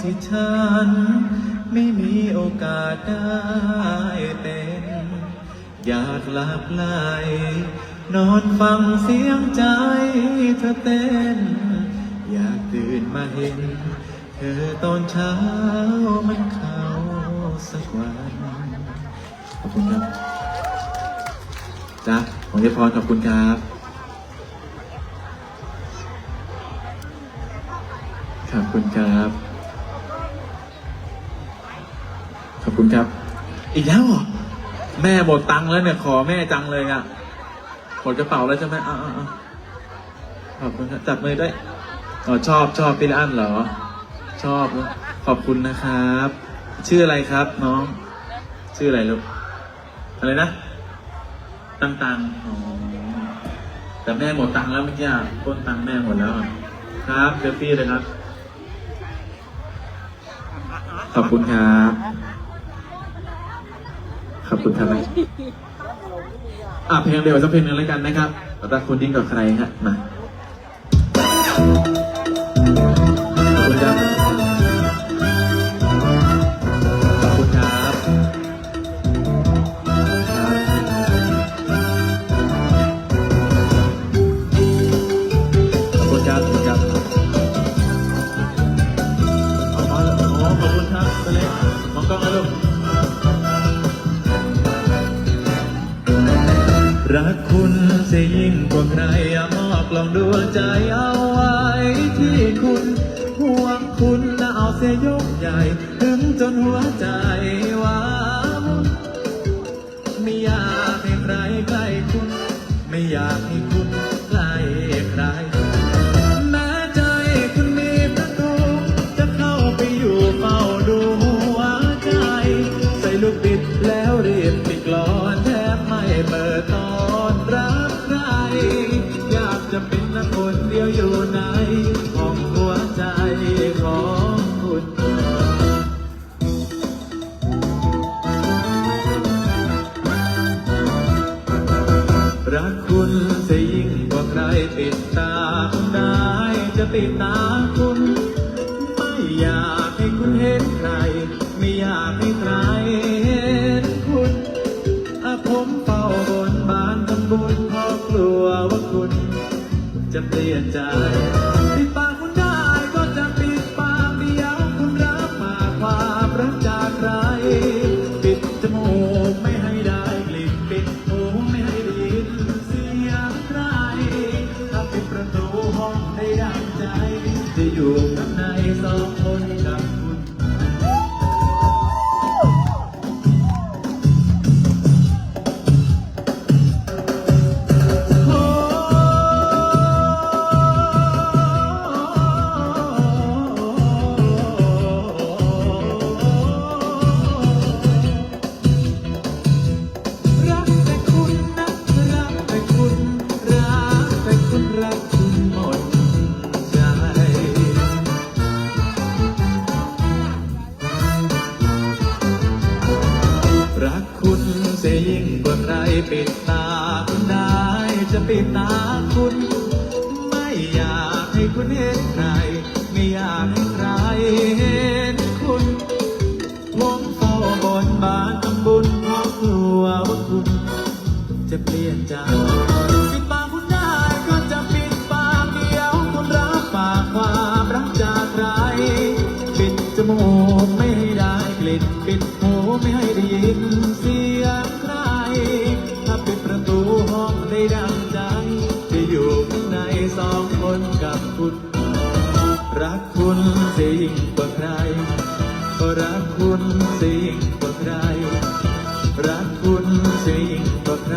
ที่ฉัน ไม่มีโอกาสได้เป็น อยากหลับไหลนอนฟังเสียงใจเธอเต้น อยากตื่นมาเห็น เธอตอนเช้ามันเข้าสักวัน ขอบคุณครับจ้าของเยพรขอบคุณครับขอบคุณครับ อบคุณครับ อีกแล้วเหรอแม่หมดตังค์แล้วเนี่ย ขอแม่จังเลยอะหมดกระเป๋าแล้วใช่ไหมอ่าอ่าขอบคุณครับจับมือด้วยอ๋อชอบชอบพี่ลอันเหรอ ชอบขอบคุณนะครับ ชื่ออะไรครับน้อง ชื่ออะไรลูกอะไรนะตังตังอ๋อแต่แม่หมดตังค์แล้วเมื่อกี้อะต้นตังค์แม่หมดแล้วอะครับเซลฟี่เลยครับ ขอบคุณครับ ขอบคุณครับอะเพลงเดียวสักเพลงหนึ่งแล้วกันนะครับแล้วแต่คุณยิ่งกับใครฮะมาขอบคุณครับขอบคุณครับขอบคุณครับขอบคุณครับเอามาโอ้ขอบคุณครับไปเลยมองกล้องนะลูก รักคุณเสียยิ่งกว่าใครอมอบลองดวงใจเอาไว้ที่คุณห่วงคุณนะเอาเสียยกใหญ่ ถึงจนหัวใจว่า คุณจะยิ่งกว่าใครปิดตาคุณได้จะปิดตาคุณ ไม่อยากให้คุณเห็นใคร ไม่อยากให้ใครเห็นคุณอาผมเฝ้าบนบานทำบุญเพราะกลัวว่าคุณ จะเปลี่ยนใจ อยู่ข้างในสองคนกับ ปิดตาคุณได้จะปิดตาคุณ ไม่อยากให้คุณเห็นใคร ไม่อยากให้ใครเห็นคุณผมโตบนบานทำบุญเพราะกลัวว่าคุณ จะเปลี่ยนใจปิดปากคุณได้ก็จะปิดปากเดียวคุณรับฝากความรักจากใครปิดจมูกไม่ให้ได้กลิ่นปิดหูไม่ให้ได้ยิน คุณสิ่งกว่าใครรักคุณสิ่งกว่าใคร